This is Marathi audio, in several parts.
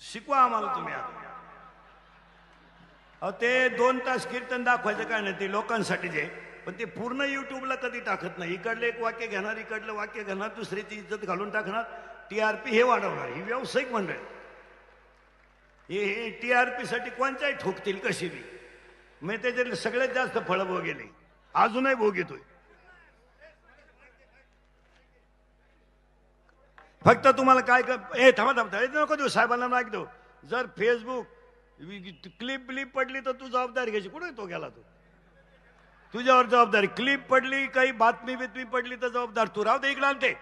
शिकवा आम्हाला तुम्ही आता. अहो ते दोन तास कीर्तन दाखवायचं काय नाही ते लोकांसाठी जे. पण ते पूर्ण युट्यूबला कधी टाकत नाही. इकडलं एक वाक्य घेणार इकडलं वाक्य घेणार दुसऱ्याची इज्जत घालून टाकणार. टी आर पी हे वाढवणार. ही व्यावसायिक मंडळ. हे हे टी आर पी साठी कोणत्याही ठोकतील कशी बी. मी त्याच्यातले सगळ्यात जास्त फळं भोगेले. अजूनही भोग येतोय. फक्त तुम्हाला काय कर ए थांबा थांबता हे नको देऊ साहेबांना नाही देऊ. जर फेसबुक क्लिप ब्लिप पडली तर तू जबाबदारी घ्यायची. कुठे तो गेला तू? तुझ्यावर जबाबदारी. क्लिप पडली काही बातमी बितमी पडली तर जबाबदार. तू राहू इकडे आणते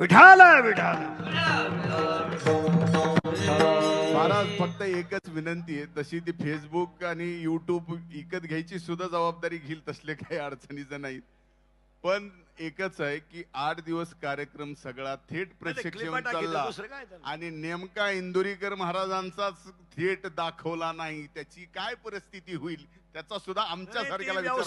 विठाला विठाला. महाराज फक्त एकच विनंती आहे तशी ती फेसबुक आणि युट्यूब विकत घ्यायची सुद्धा जबाबदारी घेईल तसले काही अडचणीचं नाही पण एकच आहे की आठ दिवस कार्यक्रम सगळा थेट टाकीत चालला? आणि नेमका इंदुरीकर महाराजांचाच थेट दाखवला नाही त्याची काय परिस्थिती होईल त्याचा सुद्धा आमच्या सारख्याला बाबा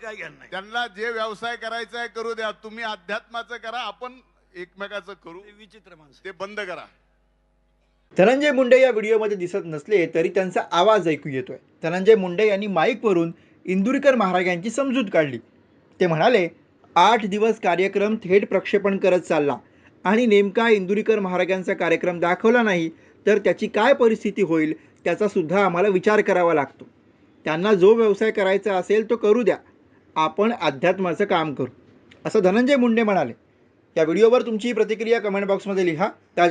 काय त्यांना जे व्यवसाय करायचा आहे करू द्या तुम्ही अध्यात्माचं करा आपण एकमेकाचं करू. विचित्र माणसं. ते बंद करा. धनंजय मुंडे या व्हिडिओमध्ये दिसत नसले तरी त्यांचा आवाज ऐकू येतोय. धनंजय मुंडे यांनी माईकवरून इंदुरीकर महाराज यांची समजूत काढली. ते म्हणाले आठ दिवस कार्यक्रम थेट प्रक्षेपण करत चालला आणि नेमका इंदुरीकर महाराजांचा कार्यक्रम दाखवला नाही तर त्याची काय परिस्थिती होईल त्याचा सुद्धा आम्हाला विचार करावा लागतो. त्यांना जो व्यवसाय करायचा असेल तो करू द्या. आपण अध्यात्माचं काम करू. असं धनंजय मुंडे म्हणाले. या व्हिडिओवर तुमची प्रतिक्रिया कमेंट बॉक्समध्ये लिहा. ताज्या